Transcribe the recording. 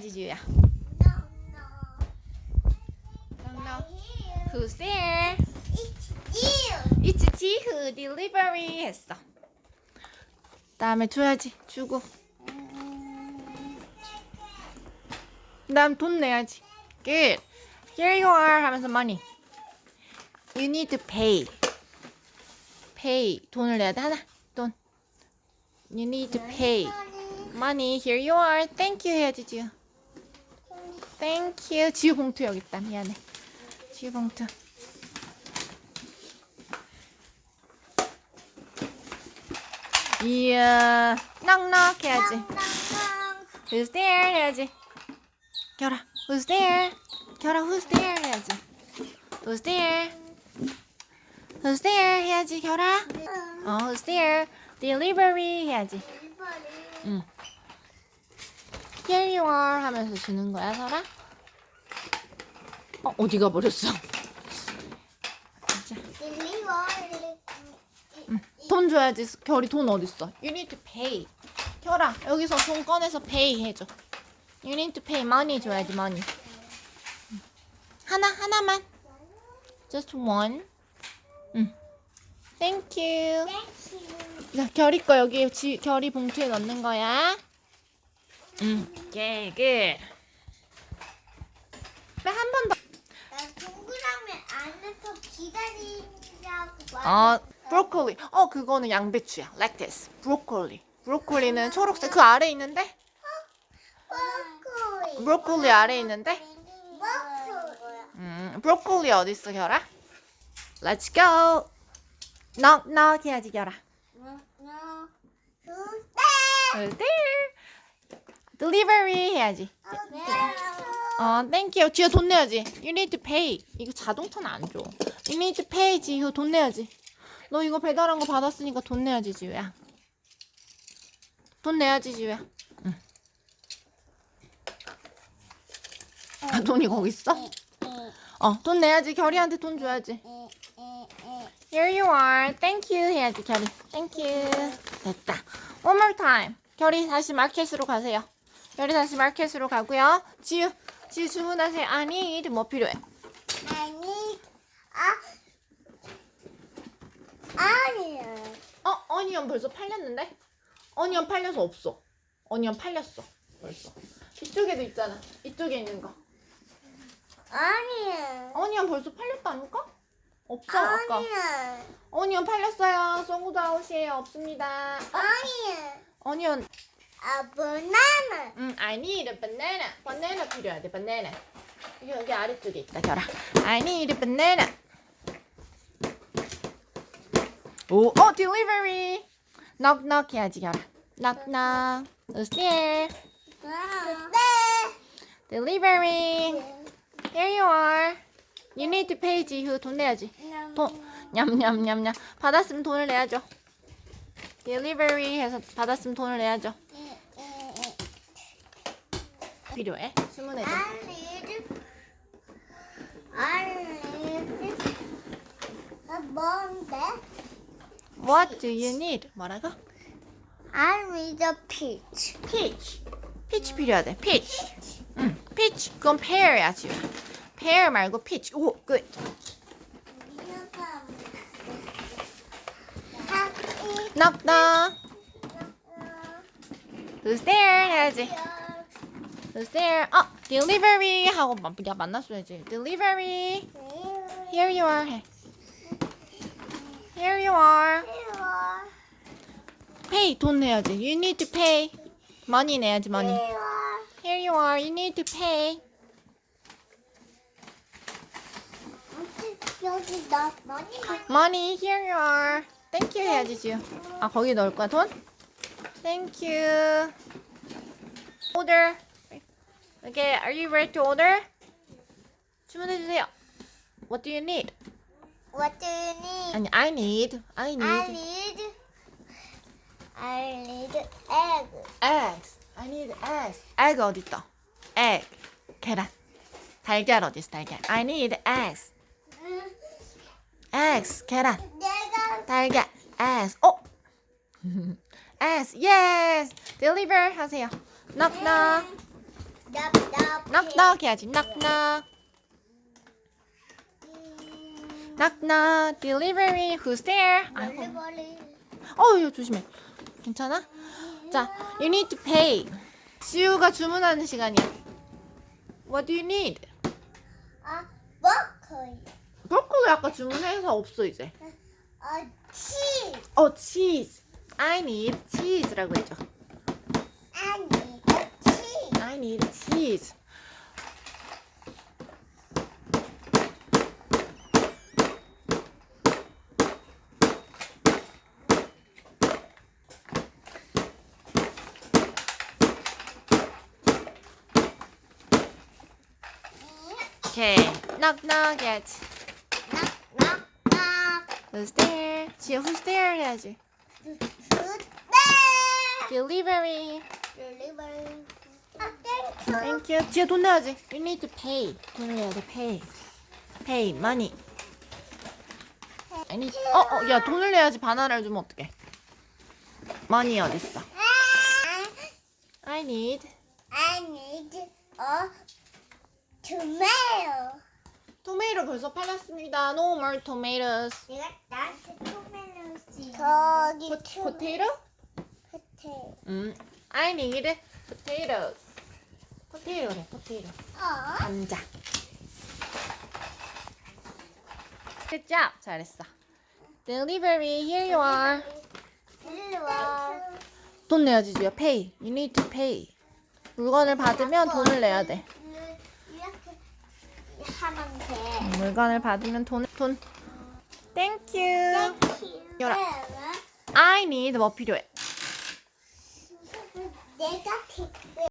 지우야. No, no. Who's there? It's you. It's 지후 delivery 했어. 다음에 줘야지. 주고. 그다음 돈 내야지. Good. Here you are 하면서 money. You need to pay. Pay. 돈을 내야 돼. 하나. 돈. You need to pay. Money. Here you are. Thank you 해야지 지우. You. 지우 봉투 여기 있다. 미안해. 지우 봉투. 이야. knock 해야지. Who's there 해야지. 결아. Who's there? 결아 Who's there 해야지. Who's there? Who's there 해야지 결아. 어 Who's there? Delivery 해야지. 응. Here you are 하면서 주는 거야 설아. 어 어디 가 버렸어? 자, Deliver. 돈 줘야지. 결이 돈 어디 있어? You need to pay. 결아 여기서 돈 꺼내서 pay 해줘. You need to pay money 줘야지 money. 하나 하나만. Just one. 응. Thank you. Thank you. 자 결이 거 여기 지, 결이 봉투에 넣는 거야. 응. 오케이 good. 한번 더. 나 동그라미 안에서 어, 브로콜리. 어, 그거는 양배추야. Like this. 브로콜리. 브로콜리는 초록색 그 아래 있는데? 브로콜리. 브로콜리 아래 있는데? 브로콜리. 음, 브로콜리 어디 있어, 결아? Let's go. knock knock 해야지, 결아. Who's there? Delivery 해야지. 어, thank you. 지효 돈 내야지. You need to pay. 이거 자동차는 안 줘. You need to pay, 지효 돈 내야지. 너 이거 배달한 거 받았으니까 돈 내야지, 지효야. 돈 내야지, 지효야. 응. 아, 돈이 거기 있어? 어, 돈 내야지. 결이한테 돈 줘야지. Here you are. Thank you 해야지, 결이. Thank you. 됐다. One more time. 결이 다시 마켓으로 가세요. 결이 다시 마켓으로 가고요. 지우, 지우 주문하세요. Need 뭐 필요해? 아니. 아. 아니야. 어, 어니언 벌써 팔렸는데? 어니언 팔려서 없어. 어니언 팔렸어. 벌써. 이쪽에도 있잖아. 이쪽에 있는 거. 아니야. 어니언 벌써 팔렸다니까? 없어, 아까. 아니야. 어니언 팔렸어요. 송구도 아웃이에요. 없습니다. 어, 아니야. 어니언. 아, 바나나. 음, I need a banana. 바나나 필요하대, 바나나. 여기, 아래쪽에 있다, 결아. I need a banana. 오, 어, delivery. knock knock 해야지, 결아. knock knock. Who's there? 네. delivery. Here you are. You need to pay 지후 돈 내야지. 돈 냠냠냠냠 받았으면 돈을 내야죠. delivery 해서 받았으면 돈을 내야죠. 필요해? I need. 아, 뭔데? What do you need? 뭐라고? I need a peach. peach. peach 필요하대. peach. 응, peach. 그건 pear야 지금. pear 말고 peach. 오, good. knock knock. Who's there? 해야지. Who's there? 어, delivery 하고 마- 야 만났어야지. delivery. Here you are. 해. Here you are. Pay 돈 내야지. You need to pay. money 내야지 money. Here you are. You need to pay. 여기 나 많이 Money. Here you are. Thank you 해야지 지우. 아 거기 넣을 거야 돈? Thank you. Order. Okay. Are you ready to order? 주문해 주세요. What do you need? What do you need? 아니 I need. I need. I need. I need egg. eggs. I need eggs. egg 어디 있다? egg. 계란. 달걀 어디 있어? 달걀. I need eggs. eggs. 계란. 내가 달걀. eggs. 어? eggs. yes. deliver 하세요. knock knock. 낙낙 해야지. 낙낙. 낙낙. Delivery. Who's there? 아이고. 어, 이거 조심해. 괜찮아? 자, you need to pay. 지우가 주문하는 시간이야. What do you need? 아 먹어요. 브로콜리 아까 주문해서 없어 이제. 아 치. 어, cheese. I need cheese라고 해줘. 아니 치. I need cheese. 오케이. knock knock 해야지. 낙낙낙. Who's there? 지우 who's there 해야지. 굿네. Delivery. 릴리벌. 아 땡큐. Thank you. 지우 돈 내야지. You need to pay. 돈을 내야 돼. Pay. Pay. Money. Need. 어, 어, 야 돈을 내야지. 바나나를 주면 어떡해? Money 어딨어? I need. I need a tomato. 토메이로 벌써 팔렸습니다. No more tomatoes. 내가 나한테 토마토지. 저기 포, potato? 포테이토. 음. I need potatoes. 포테이토래. 포테이토. 어? 감자. Good job. 잘했어. Delivery. Here you are. 일로 와. 돈 내야지, 지야. Pay. You need to pay. 물건을 받으면 돈을 내야 돼. 이렇게 하면 돼. 물건을 받으면 돈, 돈. Thank you. 열아. I need 뭐 필요해? 내가